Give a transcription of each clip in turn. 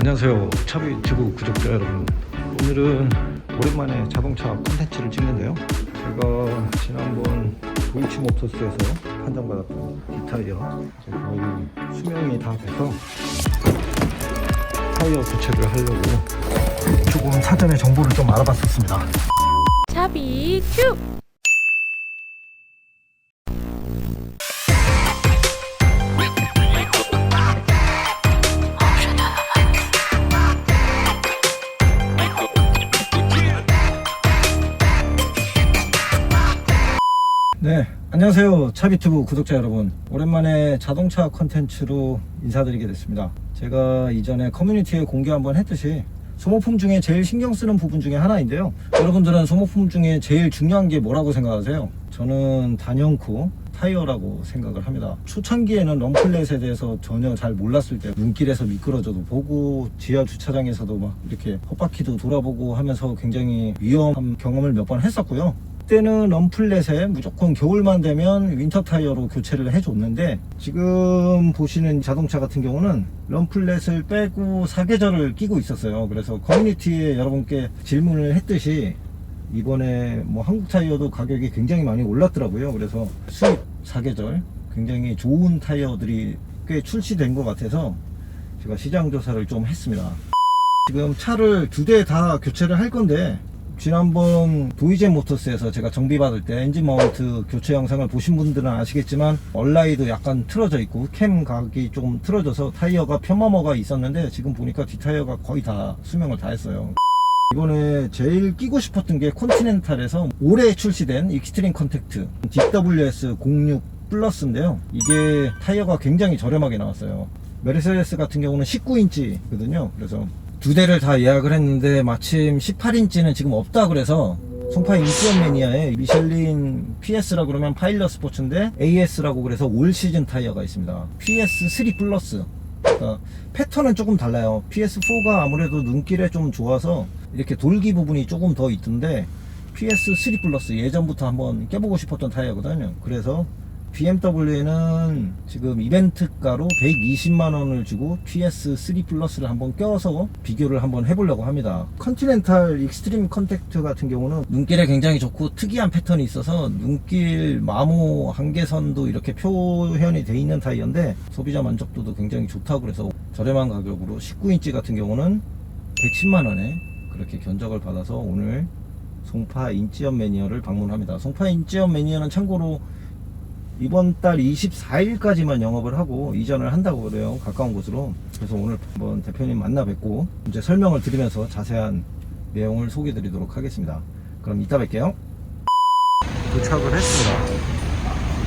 안녕하세요. 차비 지구 구독자 여러분. 오늘은 오랜만에 자동차 콘텐츠를 찍는데요. 제가 지난번 도이치 모터스에서 판정받았던 뒷타이어 거의 수명이 다 돼서 타이어 교체를 하려고 조금 사전에 정보를 좀 알아봤었습니다. 차비 큐! 안녕하세요. 차비튜브 구독자 여러분. 오랜만에 자동차 컨텐츠로 인사드리게 됐습니다. 제가 이전에 커뮤니티에 공개 한번 했듯이 소모품 중에 제일 신경 쓰는 부분 중에 하나인데요. 여러분들은 소모품 중에 제일 중요한 게 뭐라고 생각하세요? 저는 단연코 타이어라고 생각을 합니다. 초창기에는 럼플렛에 대해서 전혀 잘 몰랐을 때 눈길에서 미끄러져도 보고 지하 주차장에서도 막 이렇게 헛바퀴도 돌아보고 하면서 굉장히 위험한 경험을 몇 번 했었고요. 그때는 럼플렛에 무조건 겨울만 되면 윈터 타이어로 교체를 해줬는데 지금 보시는 자동차 같은 경우는 럼플렛을 빼고 사계절을 끼고 있었어요. 그래서 커뮤니티에 여러분께 질문을 했듯이 이번에 뭐 한국 타이어도 가격이 굉장히 많이 올랐더라고요. 그래서 수입 사계절 굉장히 좋은 타이어들이 꽤 출시된 것 같아서 제가 시장 조사를 좀 했습니다. 지금 차를 두 대 다 교체를 할 건데 지난번 도이제 모터스에서 제가 정비 받을 때 엔진 마운트 교체 영상을 보신 분들은 아시겠지만 얼라이도 약간 틀어져 있고 캠 각이 조금 틀어져서 타이어가 편마모가 있었는데 지금 보니까 뒷타이어가 거의 다 수명을 다 했어요. 이번에 제일 끼고 싶었던 게 컨티넨탈에서 올해 출시된 익스트림 컨택트 DWS 06 플러스인데요. 이게 타이어가 굉장히 저렴하게 나왔어요. 메르세데스 같은 경우는 19인치거든요. 그래서 두 대를 다 예약을 했는데 마침 18인치는 지금 없다 그래서 송파 인시언 매니아에 미셸린 PS라 그러면 파일럿 스포츠인데 AS라고 그래서 올 시즌 타이어가 있습니다. PS3 플러스. 그러니까 패턴은 조금 달라요. PS4가 아무래도 눈길에 좀 좋아서 이렇게 돌기 부분이 조금 더 있던데 PS3 플러스 예전부터 한번 껴보고 싶었던 타이어거든요. 그래서 BMW에는 지금 이벤트가로 120만 원을 주고 PS3 플러스를 한번 껴서 비교를 한번 해보려고 합니다. 컨티넨탈 익스트림 컨택트 같은 경우는 눈길에 굉장히 좋고 특이한 패턴이 있어서 눈길 마모 한계선도 이렇게 표현이 돼 있는 타이어인데 소비자 만족도도 굉장히 좋다고 그래서 저렴한 가격으로 19인치 같은 경우는 110만 원에 그렇게 견적을 받아서 오늘 송파 인지연 매니어를 방문합니다. 송파 인지연 매니어는 참고로 이번 달 24일까지만 영업을 하고 이전을 한다고 그래요. 가까운 곳으로. 그래서 오늘 한번 대표님 만나 뵙고 이제 설명을 드리면서 자세한 내용을 소개해 드리도록 하겠습니다. 그럼 이따 뵐게요. 도착을 했습니다.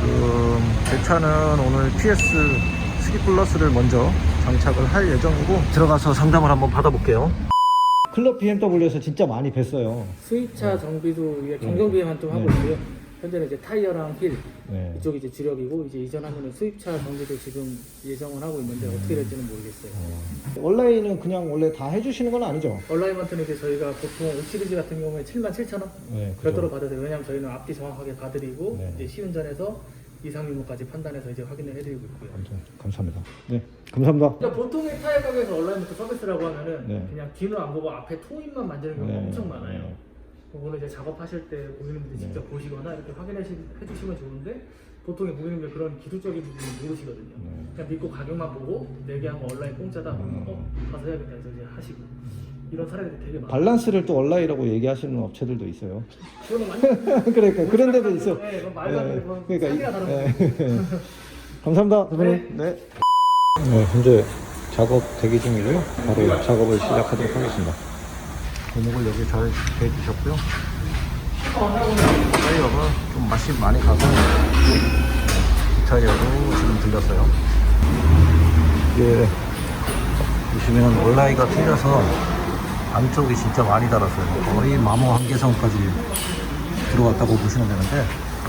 지금 제 차는 오늘 PS3 플러스를 먼저 장착을 할 예정이고 들어가서 상담을 한번 받아볼게요. 클럽 BMW에서 진짜 많이 뵀어요. 수입차 정비도 이게 경정비에만 좀 하고 네. 있고요. 현재는 이제 타이어랑 휠 네. 이쪽이 이제 주력이고 이제 이전하면은 수입차 정비도 지금 예정을 하고 있는데 어떻게 될지는 모르겠어요. 온라인은 그냥 원래 다 해주시는 건 아니죠? 얼라이먼트는 이제 저희가 보통 5 시리즈 같은 경우에 7만 7천 원 네, 별도로 받으세요. 왜냐하면 저희는 앞뒤 정확하게 봐드리고 네. 이제 시운전에서 이상 유무까지 판단해서 이제 확인을 해드리고 있고요. 아무튼 감사합니다. 네, 감사합니다. 그러니까 보통의 타이어 가게에서 얼라이먼트 서비스라고 하면은 네. 그냥 뒤는 안 보고 앞에 토인만 만지는 경우가 네. 엄청 많아요. 네. 오늘 이제 작업하실 때 고객님들이 네. 직접 보시거나 이렇게 확인해 주시면 좋은데 보통의 고객님들 그런 기술적인 부분을 모르시거든요. 네. 그냥 믿고 가격만 보고 내기하면 온라인 공짜다. 음. 어 가서 해야겠다 해서 이제 하시고 이런 사례들이 되게 많아요. 밸런스를 또 온라인이라고 얘기하시는 업체들도 있어요. 그거는 많이 그러니까 그런 데도 있어. 네, 그건 말도 안 되는 건 그러니까 사기가 다른. 네. 감사합니다, 대표님. 네. 네, 현재 작업 대기 중이고요. 바로 작업을 시작하도록 하겠습니다. 고목을 여기 잘 대주셨고요. 타이어가 좀 맛이 많이 가서 이 타이어로 지금 들렸어요. 이게 보시면 온라인가 틀려서 안쪽이 진짜 많이 달았어요. 거의 마모 한계선까지 들어갔다고 보시면 되는데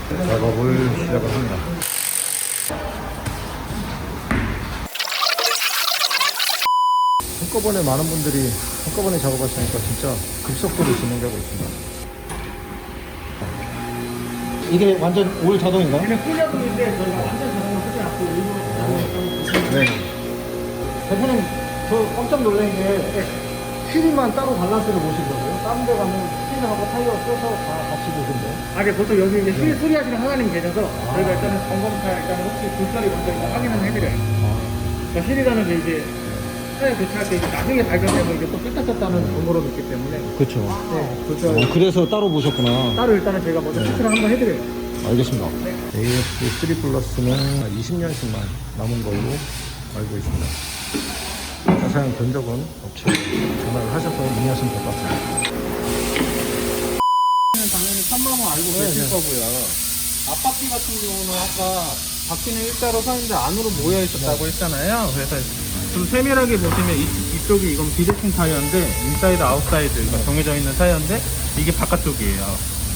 작업을 시작을 합니다. 한꺼번에 많은 분들이 한꺼번에 작업하시니까 진짜 급속도로 진행되고 있습니다. 이게 완전 올 자동인가요? 그냥 풀작업인데 저희가 완전 자동으로 쓰지 않고 일부러 네. 대표님 저 깜짝 놀란 게 휠만 따로 밸런스를 보시더라고요. 다른 데 가면 휠하고 타이어 껴서 다 같이 보던데. 아, 근데 보통 여기 이제 실 수리하시는 사장님 계셔서 저희가 일단은 점검차 일단은 혹시 불살이 먼저 확인을 해드려요. 그러니까 실이라는 게 이제 차에 교체할 때 나중에 발견되면 이게 또 삐딱졌다는 정보로 있기 때문에 그렇죠. 네, 교체 어, 그래서 따로 보셨구나. 따로 일단은 제가 먼저 체크를 한번 해드려요. 알겠습니다. AS3 플러스는 20년씩만 남은 걸로 알고 있습니다. 자세한 견적은 업체 전화를 하셔서 문의하시면 될 것 같습니다. 당연히 3만 원 알고 네, 계실 네. 거고요. 앞바퀴 같은 경우는 아까 바퀴는 일자로 서 있는데 안으로 모여 있었다고 했잖아요. 그래서 좀 세밀하게 보시면 이, 이쪽이 이건 비대칭 타이어인데 인사이드 아웃사이드 그러니까 정해져 있는 타이어인데 이게 바깥쪽이에요.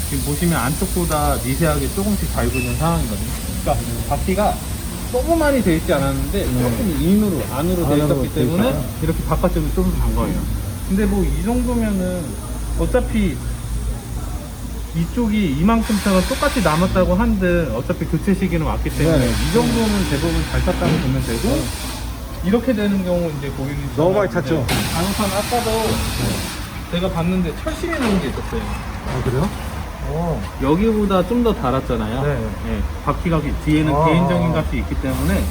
지금 보시면 안쪽보다 미세하게 조금씩 달고 있는 상황이거든요. 그러니까 바퀴가 너무 많이 돼 있지 않았는데 조금 인으로 안으로 돼 안으로 있었기 돼 때문에 있어요? 이렇게 바깥쪽으로 조금 간 거예요. 근데 뭐 이 정도면은 어차피 이쪽이 이만큼 차가 똑같이 남았다고 한들 어차피 교체 시기는 왔기 때문에 네. 이 정도는 대부분 잘 탔다고 보면 되고 이렇게 되는 경우 이제 고객님 너무 많이 탔죠? 간호사는 아까도 제가 봤는데 철심이 나온 게 있었어요 아, 그래요? 어. 여기보다 좀 더 달았잖아요 네. 네, 바퀴가 뒤에는 아. 개인적인 값이 있기 때문에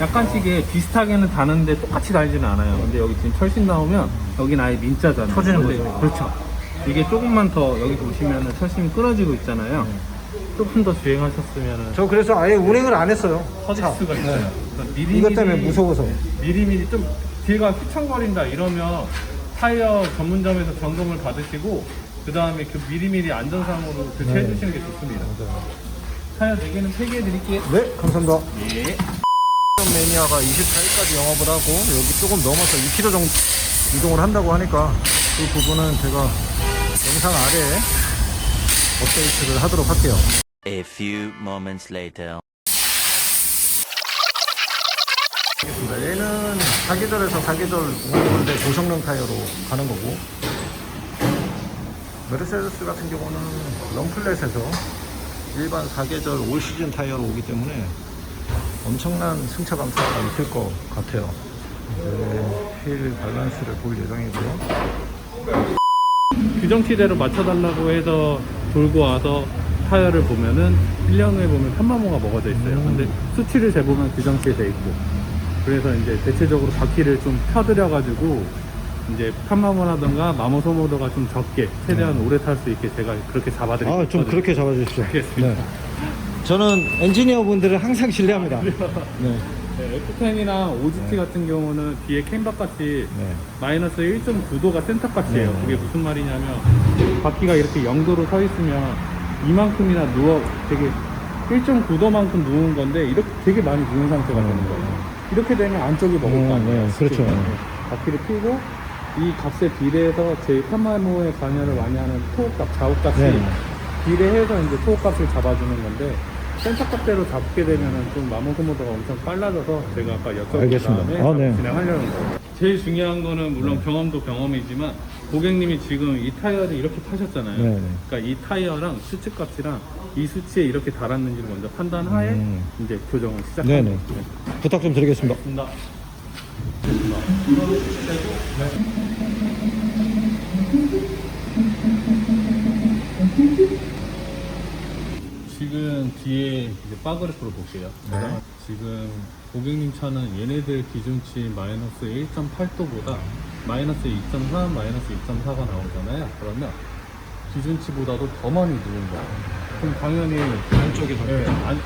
약간씩의 비슷하게는 다는데 똑같이 달지는 않아요 근데 여기 지금 철심 나오면 여긴 아예 민자잖아요 터지는 근데 거죠. 그렇죠 이게 조금만 더 여기 보시면은 철심이 끊어지고 있잖아요 조금 더 주행하셨으면은 저 그래서 아예 운행을 안 했어요. 터질 차. 수가 있어요. 네. 그러니까 미리미리, 이것 때문에 무서워서. 미리미리 좀 뒤가 휘청거린다 이러면 타이어 전문점에서 점검을 받으시고 그 다음에 그 미리미리 안전상으로 교체해 네. 주시는 게 좋습니다. 타이어 4개는 폐기해 드릴게요. 네, 감사합니다. 예. 매니아가 24일까지 영업을 하고 여기 조금 넘어서 2km 정도 이동을 한다고 하니까 그 부분은 제가 영상 아래에 업데이트를 하도록 할게요. A few moments later. 사계절에서 사계절 오는데 고성능 타이어로 가는 거고 메르세데스 같은 경우는 런플렛에서 일반 사계절 올 시즌 타이어로 오기 때문에 엄청난 승차 감소가 있을 것 같아요. 이제 휠 밸런스를 볼 예정이고요. 규정치대로 맞춰달라고 해서 돌고 와서 타이어를 보면은 1년 후에 보면 편마모가 먹어져 있어요. 음. 근데 수치를 재보면 규정치에 돼 있고. 그래서 이제 대체적으로 바퀴를 좀 펴드려가지고 이제 편마모라든가 마모 소모도가 좀 적게 최대한 오래 탈 수 있게 제가 그렇게 잡아드리고 음. 아, 좀. 그렇게 잡아주십시오. 알겠습니다. 저는 엔지니어 분들을 항상 신뢰합니다. 네. 네, F10이랑 OGT 같은 경우는 뒤에 캠박같이 네. 마이너스 1.9도가 센터값이에요. 네. 그게 무슨 말이냐면 바퀴가 이렇게 0도로 서 있으면 이만큼이나 누워 되게 1.9도만큼 누운 건데 이렇게 되게 많이 누운 상태가 되는 거예요. 이렇게 되면 안쪽이 먹을 음, 거 아니에요. 네, 그렇죠. 네. 바퀴를 피고 이 값에 비례해서 제 편마모에 관여를 많이 하는 토호값, 좌우값이 네. 비례해서 이제 토호값을 잡아주는 건데 센터값대로 잡게 되면은 좀 마모 소모도가 엄청 빨라져서 제가 아까 여쭤본 알겠습니다. 다음에 아, 네. 진행하려는 거예요. 제일 중요한 거는 물론 경험도 경험이지만 고객님이 지금 이 타이어를 이렇게 타셨잖아요. 네, 네. 그러니까 이 타이어랑 수치 값이랑 이 수치에 이렇게 달았는지를 먼저 판단하에 음. 이제 교정을 시작합니다. 네네. 부탁 좀 드리겠습니다. 됐습니다. 지금 뒤에 이제 바그래프로 볼게요. 네. 지금 고객님 차는 얘네들 기준치 마이너스 1.8도보다 마이너스 2.3, 마이너스 2.4가 나오잖아요. 그러면 기준치보다도 더 많이 누운 거예요. 그럼 당연히 안쪽이 더. 네, 안,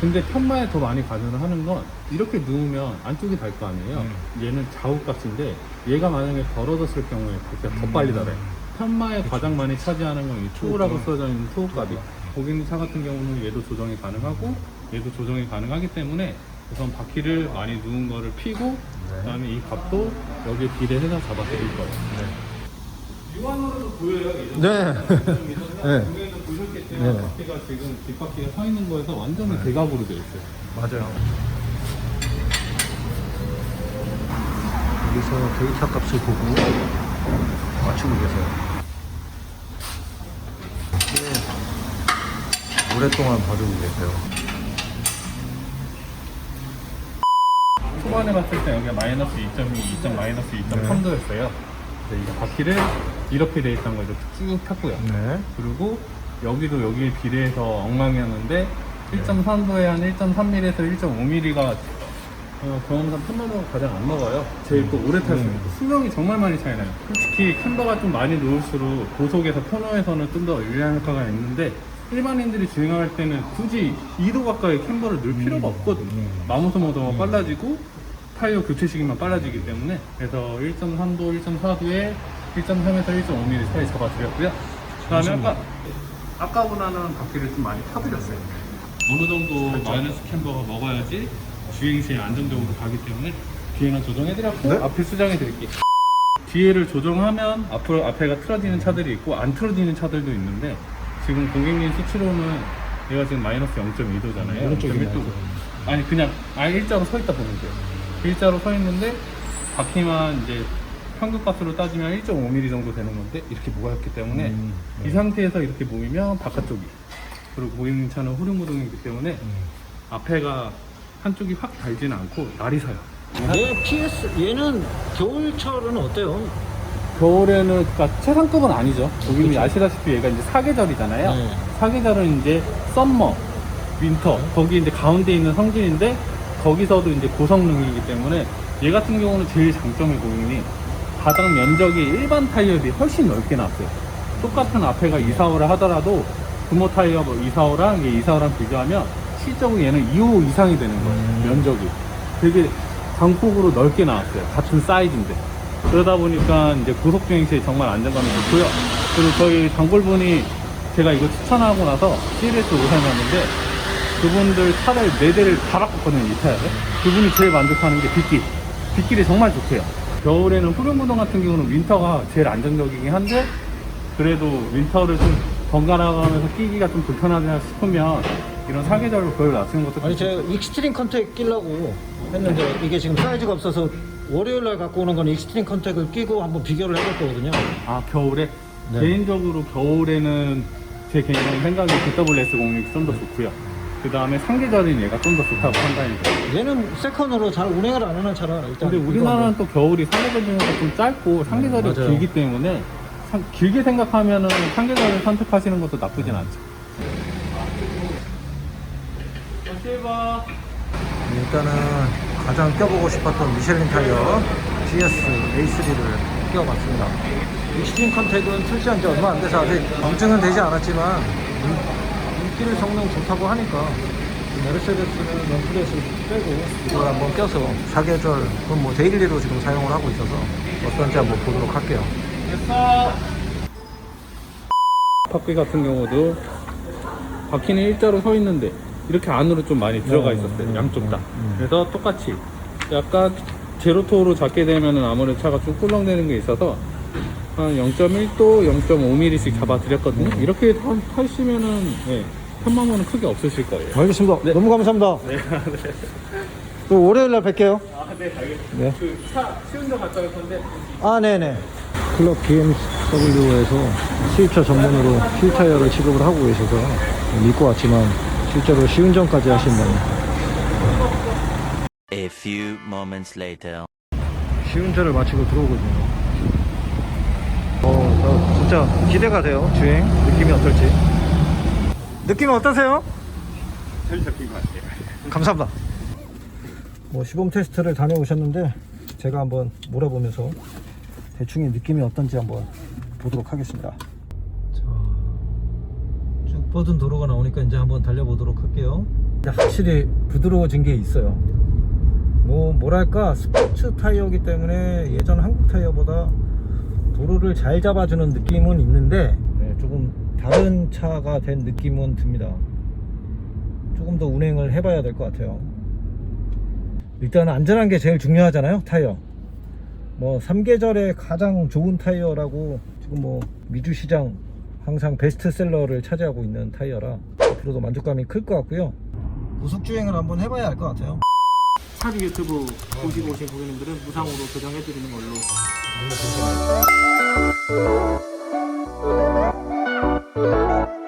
근데 편마에 더 많이 가전을 하는 건 이렇게 누우면 안쪽이 달 거 아니에요. 얘는 좌우값인데 얘가 만약에 벌어졌을 경우에 바퀴가 더 빨리 달아요. 편마에 가장 많이 차지하는 건 이 투우라고 써져 있는 투우값이. 고객님 차 같은 경우는 얘도 조정이 가능하고 얘도 조정이 가능하기 때문에 우선 바퀴를 많이 누운 거를 피고 그다음에 이 값도 여기에 비례해서 잡아 드릴 거예요. 육안으로도 보여요. 예전 네. 네. 보셨겠지만 네. 바퀴가 지금 뒷바퀴가 서 있는 거에서 완전히 대각으로 되어 있어요. 맞아요. 여기서 데이터 값을 보고 맞추고 계세요. 네. 오랫동안 봐주고 계세요. 초반에 봤을 때 여기가 마이너스 2.2, 2. 마이너스 2.3도였어요. 이제 바퀴를 이렇게 돼 있던 거죠. 쭉 폈고요. 네. 그리고 여기도 여기에 비례해서 엉망이었는데 1.3도에 한 1.3mm에서 1.5mm가 어, 경험상 편마루가 가장 안 먹어요. 제일 또 오래 탈 수 있고 수명이 정말 많이 차이 나요. 솔직히 캠버가 좀 많이 놓을수록 고속에서 편호에서는 좀 더 유리한 효과가 있는데 일반인들이 주행할 때는 굳이 2도 가까이 캠버를 넣을 필요가 없거든요. 마모 소모도가 빨라지고 타이어 교체 시기만 빨라지기 때문에 그래서 1.3도, 1.4도에 1.3에서 1.5mm 사이 잡아드렸고요. 그다음에 아까 아까보다는 바퀴를 좀 많이 타드렸어요. 어느 정도 마이너스 캠버가 먹어야지 주행 시에 안정적으로 가기 때문에 뒤에는 조정해드렸고 네? 앞에 수정해드릴게요. 뒤에를 조정하면 앞으로 앞에가 틀어지는 차들이 있고 안 틀어지는 차들도 있는데 지금 고객님 수치로는 얘가 지금 마이너스 0.2도잖아요. 오른쪽이네, 0.1도. 아니 그냥 아예 일자로 서 있다 보면 돼요. 일자로 서 있는데 바퀴만 이제 평균값으로 따지면 1.5mm 정도 되는 건데 이렇게 모였기 때문에 음, 이 상태에서 이렇게 모이면 바깥쪽이 그리고 고객님 차는 후륜구동이기 때문에 앞에가 한쪽이 확 달지는 않고 날이 서요. 얘 PS 얘는 겨울철은 어때요? 겨울에는 그러니까 최상급은 아니죠. 고객님이 아시다시피 얘가 이제 사계절이잖아요. 네. 사계절은 이제 썸머, 윈터 거기 이제 가운데 있는 성질인데 거기서도 이제 고성능이기 때문에 얘 같은 경우는 제일 장점이 고객님 바닥 면적이 일반 타이어에 비해 훨씬 넓게 나왔어요. 똑같은 앞에가 2, 4호를 하더라도 금호 타이어 뭐 2, 4호랑 얘 2, 4호랑 비교하면 실적으로 얘는 2호 이상이 되는 거예요. 면적이. 되게 광폭으로 넓게 나왔어요. 같은 사이즈인데. 그러다 보니까 이제 고속주행 시에 정말 안정감이 좋고요. 그리고 저희 단골분이 제가 이거 추천하고 나서 CLS 5 사용했는데 그분들 차를 4대를 다 바꿨거든요, 이 타이어를. 그분이 제일 만족하는 게 빗길. 빗길이 정말 좋대요. 겨울에는 후륜구동 같은 경우는 윈터가 제일 안정적이긴 한데 그래도 윈터를 좀 번갈아가면서 끼기가 좀 불편하다 싶으면 이런 사계절로 그걸 낮추는 것도 아니 좀 제가 익스트림 컨택 끼려고 했는데 이게 지금 사이즈가 없어서 월요일 날 갖고 오는 건 익스트림 컨택을 끼고 한번 비교를 해볼 거거든요. 아 겨울에 네. 개인적으로 겨울에는 제 개인적인 생각에 BWS 06이 좀더 좋고요. 그 다음에 상계절인 얘가 좀 더 좋다고 판단이 돼요. 얘는 세컨으로 잘 운행을 안 하는 차라 일단 근데 우리나라는 또 겨울이 상계절 중에서 좀 짧고 상계절이 네, 맞아요. 길기 때문에 상- 길게 생각하면은 상계절을 선택하시는 것도 나쁘진 않죠. 실버 일단은 가장 껴보고 싶었던 미쉐린 타이어 GS A3를 끼워봤습니다. 익스트림 컨택은 출시한 지 얼마 안 돼서 아직 검증은 되지 않았지만 인- 인기를 성능 좋다고 하니까 메르세데스는 런프렛을 빼고 이걸 한번 껴서 사계절 그건 뭐 데일리로 지금 사용을 하고 있어서 어떤지 한번 보도록 할게요. 됐어. 바퀴 같은 경우도 바퀴는 일자로 서 있는데 이렇게 안으로 좀 많이 들어가 음, 있었어요. 음, 양쪽 다. 음, 음. 그래서 똑같이 약간 제로토로 잡게 되면은 아무래도 차가 좀 꿀렁대는 게 있어서 한 0.1도, 0.5mm씩 잡아드렸거든요. 이렇게 타- 타시면은 예, 편마모는 크게 없으실 거예요. 알겠습니다. 너무 감사합니다. 또 월요일 날 뵐게요. 아, 네, 알겠습니다. 네. 그차 시운전 갔다 올 건데 아, 네네. 클럽 BMW에서 수입차 전문으로 휠 타이어를 취급을 하고 계셔서 믿고 왔지만 실제로 시운전까지 하신다니. A few moments later. 시운전을 마치고 들어오거든요. 어, 저 진짜 기대가 돼요. 주행 느낌이 어떨지. 느낌 어떠세요? 잘 잡힌 것 같아요. 감사합니다. 뭐 시범 테스트를 다녀오셨는데 제가 한번 몰아보면서 대충의 느낌이 어떤지 한번 보도록 하겠습니다. 자, 쭉 뻗은 도로가 나오니까 이제 한번 달려보도록 할게요. 확실히 부드러워진 게 있어요. 뭐 뭐랄까 스포츠 타이어이기 때문에 예전 한국 타이어보다 도로를 잘 잡아주는 느낌은 있는데 네, 조금 다른 차가 된 느낌은 듭니다. 조금 더 운행을 해봐야 될 것 같아요. 일단 안전한 게 제일 중요하잖아요, 타이어. 뭐 3계절에 가장 좋은 타이어라고 지금 뭐 미주 시장 항상 베스트셀러를 차지하고 있는 타이어라 앞으로도 만족감이 클 것 같고요. 고속 주행을 한번 해봐야 할 것 같아요. 차비 유튜브 보시고 오신 고객님들은 무상으로 교정해드리는 걸로 Música